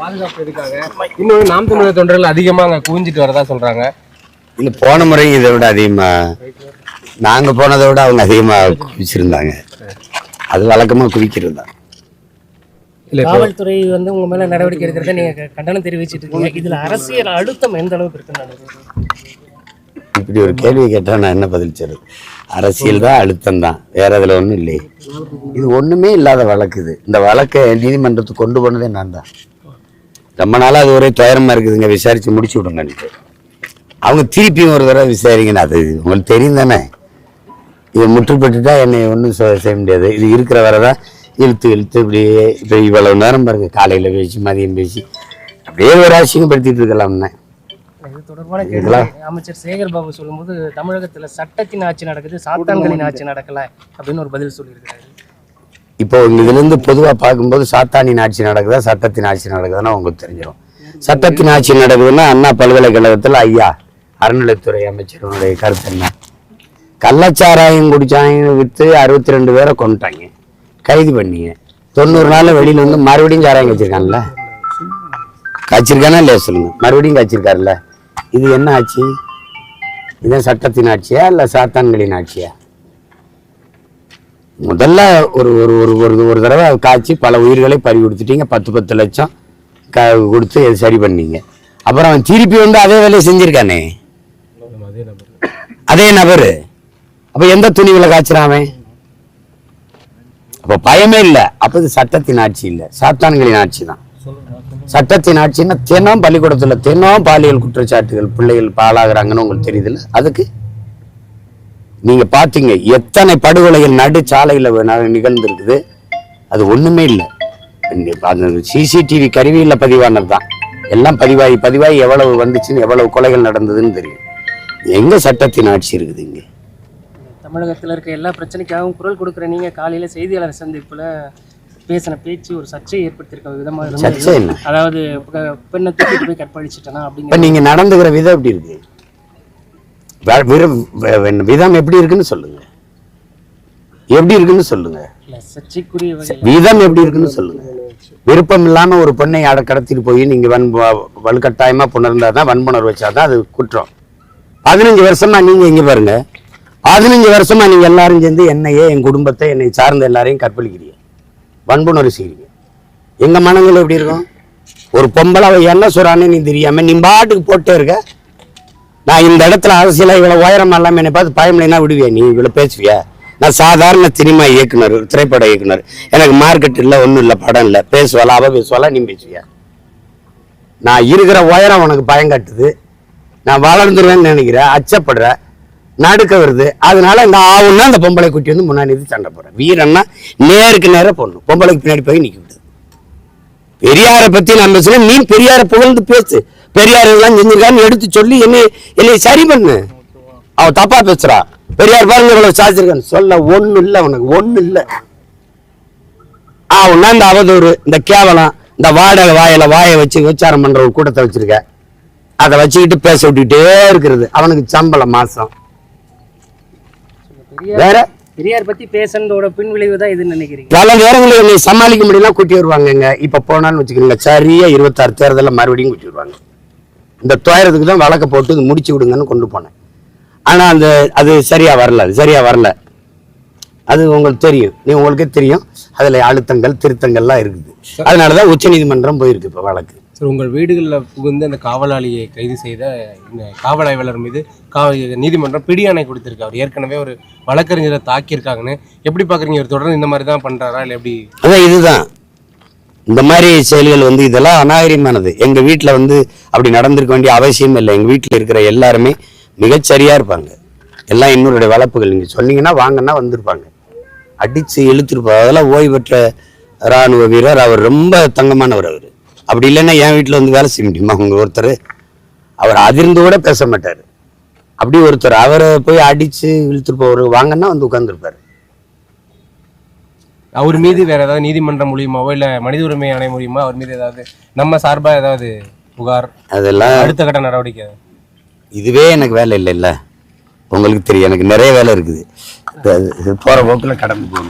பாதுகாப்பு எதுக்காக? இன்னும் நாம் தமிழர் தொண்டர்கள் அதிகமா அங்க குவிஞ்சிட்டு வரதா சொல்றாங்க. இல்லை போன முறை இதை விட அதிகமா நாங்க போனதை விட அவங்க அதிகமா குவிச்சிருந்தாங்க. அது வழக்கமா குவிக்கிறது தான். காவல்துறை வந்து உங்க மேல நடவடிக்கை எடுக்கிறத நீங்க கண்டனம் தெரிவிச்சிட்டு இருக்கீங்க. இதுல அரசியல் அழுத்தம் எந்த அளவுக்கு இருக்குன்னு இப்படி ஒரு கேள்வி கேட்டா நான் என்ன பதில் சொல்றது? அரசியல் தான் அழுத்தம் தான். வேற அதுல ஒண்ணும் இல்லையே. இது ஒண்ணுமே இல்லாத வழக்கு இது. இந்த வழக்கை நீதிமன்றத்துக்கு கொண்டு போனதே நான் தான். ரொம்ப நாளா அது ஒரே துயரமா இருக்குதுங்க. விசாரிச்சு முடிச்சு விடுங்கன்ட்டு அவங்க திருப்பியும் ஒரு தடவை விசாரிங்கன்னு அது உங்களுக்கு தெரியும் தானே. இது முற்றுப்பட்டுட்டா என்னை ஒன்றும் செய்ய முடியாது. இது இருக்கிற வரை தான் இழுத்து இழுத்து இப்படியே இப்போ இவ்வளவு நேரம் பாருங்க. காலையில் பேசி மதியம் பேசி அப்படியே ஒரு அசிங்கப்படுத்திட்டு இருக்கலாம்னு இது தொடர்பான அமைச்சர் சேகர் பாபு சொல்லும்போது தமிழகத்துல சட்டத்தின் ஆட்சி நடக்குது சாத்தான்களின் ஆட்சி நடக்கல அப்படின்னு ஒரு பதில் சொல்லியிருக்காரு இப்போ இதுலேருந்து பொதுவாக பார்க்கும்போது சாத்தானின் ஆட்சி நடக்குதா சட்டத்தின் ஆட்சி நடக்குதுன்னா உங்களுக்கு தெரிஞ்சிடும் சட்டத்தின் ஆட்சி நடக்குதுன்னா அண்ணா பல்கலைக்கழகத்தில் ஐயா அறநிலைத்துறை அமைச்சருடைய கருத்து என்ன? கள்ளச்சாராயம் குடிச்சாங்க விற்று அறுபத்தி ரெண்டு பேரை கொண்டுட்டாங்க கைது பண்ணிங்க. தொண்ணூறு நாளில் வெளியில் வந்து மறுபடியும் சாராயம் வச்சுருக்காங்கல்ல காய்ச்சிருக்கானா இல்லையா சொல்லுங்க. மறுபடியும் காய்ச்சிருக்காருல்ல இது என்ன ஆட்சி? இதான் சட்டத்தின் ஆட்சியா இல்லை சாத்தான்களின் ஆட்சியா? முதல்ல ஒரு ஒரு ஒரு ஒரு ஒரு தடவை காய்ச்சி பல உயிர்களை பறி கொடுத்துட்டீங்க பத்து பத்து லட்சம் க கொடுத்து இது சரி பண்ணீங்க. அப்புறம் அவன் திருப்பி வந்து அதே வேலையை செஞ்சிருக்கானே. அதே நபர். அப்போ எந்த துணிவில் காய்ச்சிறான் அப்போ பயமே இல்லை. அப்போ இது சட்டத்தின் ஆட்சி இல்லை. சாத்தான்களின் ஆட்சி தான். சட்டத்தின் ஆட்சின்னா தினம் பள்ளிக்கூடத்துல தினம் பாலியல் குற்றச்சாட்டுகள் பிள்ளைகள் பாழாகிறாங்கன்னு உங்களுக்கு தெரியுதுல்ல? அதுக்கு நீங்க பாத்தீங்க எத்தனை படுகொலைகள் நடு சாலையில நிகழ்ந்திருக்குது. அது ஒண்ணுமே இல்லை. அந்த சிசிடிவி கருவியில பதிவானது தான். எல்லாம் பதிவாகி பதிவாகி எவ்வளவு வந்துச்சுன்னு எவ்வளவு கொலைகள் நடந்ததுன்னு தெரியும். எங்க சட்டத்தின் ஆட்சி இருக்குது இங்க? தமிழகத்துல இருக்க எல்லா பிரச்சனைக்காகவும் குரல் கொடுக்குற நீங்க காலையில செய்தியாளர் சந்திப்புல பேசின பேச்சு ஒரு சர்ச்சையை ஏற்படுத்தியிருக்க விதமா சர்ச்சை அதாவது பெண்ணை தூக்கிட்டு போய் கற்பழிச்சிட்டனா அப்படிங்கிற நீங்க நடந்துக்கிற விதம் எப்படி இருக்கு? விதம் எப்படி இருக்குன்னு சொல்லுங்க. எப்படி இருக்குன்னு சொல்லுங்க. விதம் எப்படி இருக்குன்னு சொல்லுங்க. விருப்பம் இல்லாம ஒரு பெண்ணை அட கடத்திட்டு போய் நீங்க வன் வலுக்கட்டாயமா புணர்ந்தாதான் வன்புணர்வு வச்சாதான் அது குற்றம். பதினஞ்சு வருஷமா நீங்க இங்க பாருங்க. பதினஞ்சு வருஷமா நீங்க எல்லாரும் சேர்ந்து என்னையே என் குடும்பத்தை என்னை சார்ந்த எல்லாரையும் கற்பழிக்கிறீங்க. வன்புணர்வு செய்றீங்க. எங்க மனங்கள் எப்படி இருக்கும்? ஒரு பொம்பளை என்ன சொல்றான்னு நீ தெரியாம நீ பாட்டுக்கு போட்டே இருக்க. நான் இந்த இடத்துல அரசியல இவ்வளவு உயரம் எல்லாமே என்னை பார்த்து பயமில்லைன்னா விடுவியா நீ? இவ்வளவு பேசுவியா? நான் சாதாரண சினிமா இயக்குனர் திரைப்பட இயக்குனர். எனக்கு மார்க்கெட் இல்லை ஒன்றும் இல்லை படம் இல்லை. பேசுவாளா அவ பேசுவாளா நீ பேசுவியா? நான் இருக்கிற உயரம் உனக்கு பயங்கட்டுது நான் வளர்ந்துருவேன்னு நினைக்கிறேன் அச்சப்படுற நடுக்க வருது. அதனால இந்த ஆவுன்னா அந்த பொம்பளை குட்டி வந்து முன்னாடி சண்டை போடுறேன். வீரன்னா நேருக்கு நேரம் போடணும். பொம்பளைக்கு பின்னாடி போய் நிற்கும் பெரியாரை பத்தி நான் பேசுறேன் நீ பெரியாரை புகழ்ந்து பேசு. பெரியார் இதெல்லாம் செஞ்சிருக்கான்னு எடுத்து சொல்லி என்னை என்னை சரி பண்ணு. அவ தப்பா பேசுறா. பெரியார் பாருங்க இவ்வளவு சாதிச்சிருக்கான்னு. சொல்ல ஒண்ணு இல்ல உனக்கு ஒண்ணு இல்ல. ஆவுன்னா இந்த அவதூறு இந்த கேவலம் இந்த வாடகை வாயில வாயை வச்சு விசாரம் பண்ற ஒரு கூட்டத்தை வச்சிருக்க. அதை வச்சுக்கிட்டு பேச விட்டுக்கிட்டே இருக்கிறது. அவனுக்கு சம்பளம் மாசம். வேற? பெரியார் பத்தி பேசுனதோட பின் விளைவு தான் இதுன்னு நினைக்கிறீங்க? பல நேரங்களில் என்னை சமாளிக்க முடியல கூட்டி வருவாங்கங்க இப்ப போனான்னு வச்சுக்கோங்க. சரியா இருபத்தாறு தேர்தல்ல மறுபடியும் கூட்டி வருவாங்க. இந்த துயரத்துக்கு தான் வழக்க போட்டு இது முடிச்சு விடுங்கன்னு கொண்டு போனேன். ஆனா அந்த அது சரியா வரல அது சரியா வரல. அது உங்களுக்கு தெரியும். நீ உங்களுக்கே தெரியும். அதுல அழுத்தங்கள் திருத்தங்கள்லாம் இருக்குது. அதனாலதான் உச்ச நீதிமன்றம் போயிருக்கு இப்ப வழக்கு. உங்கள் வீடுகளில் புகுந்து அந்த காவலாளியை கைது செய்த இந்த காவல் ஆய்வாளர் மீது கா நீதிமன்றம் பிடியாணை கொடுத்துருக்கு. அவர் ஏற்கனவே ஒரு வழக்கறிஞரை தாக்கியிருக்காங்கன்னு. எப்படி பார்க்குறீங்க இவர் தொடர்ந்து இந்த மாதிரி தான் பண்ணுறாரா இல்லை எப்படி? அதான் இதுதான். இந்த மாதிரி செயல்கள் வந்து இதெல்லாம் அநாகரிகமானது. எங்கள் வீட்டில் வந்து அப்படி நடந்திருக்க வேண்டிய அவசியம் இல்லை. எங்கள் வீட்டில் இருக்கிற எல்லாருமே மிகச்சரியாக இருப்பாங்க. எல்லாம் இன்னொருடைய வளர்ப்புகள். நீங்கள் சொன்னீங்கன்னா வாங்கன்னா வந்திருப்பாங்க. அடித்து இழுத்துருப்பாங்க. அதெல்லாம் ஓய்வு பெற்ற ராணுவ வீரர். அவர் ரொம்ப தங்கமானவர் அவர். அப்படி இல்லைன்னா என் வீட்டில் வந்து வேலை செய்ய முடியுமா? உங்க ஒருத்தர்? அவர் அதிர்ந்து கூட பேச மாட்டார். அப்படி ஒருத்தர் அவரை போய் அடிச்சு இழுத்துட்டு போவார் வாங்கன்னா வந்து உட்காந்துருப்பாரு அவர் மீது வேற ஏதாவது நீதிமன்றம் மூலியமாவோ இல்லை மனித உரிமை ஆணையம் மூலியமா அவர் மீது ஏதாவது நம்ம சார்பா ஏதாவது புகார்? அதெல்லாம் அடுத்த கட்ட நடவடிக்கை இதுவே எனக்கு வேலை இல்லைல்ல. உங்களுக்கு தெரியும் எனக்கு நிறைய வேலை இருக்குது. போற போக்குல கடந்து போகணும்.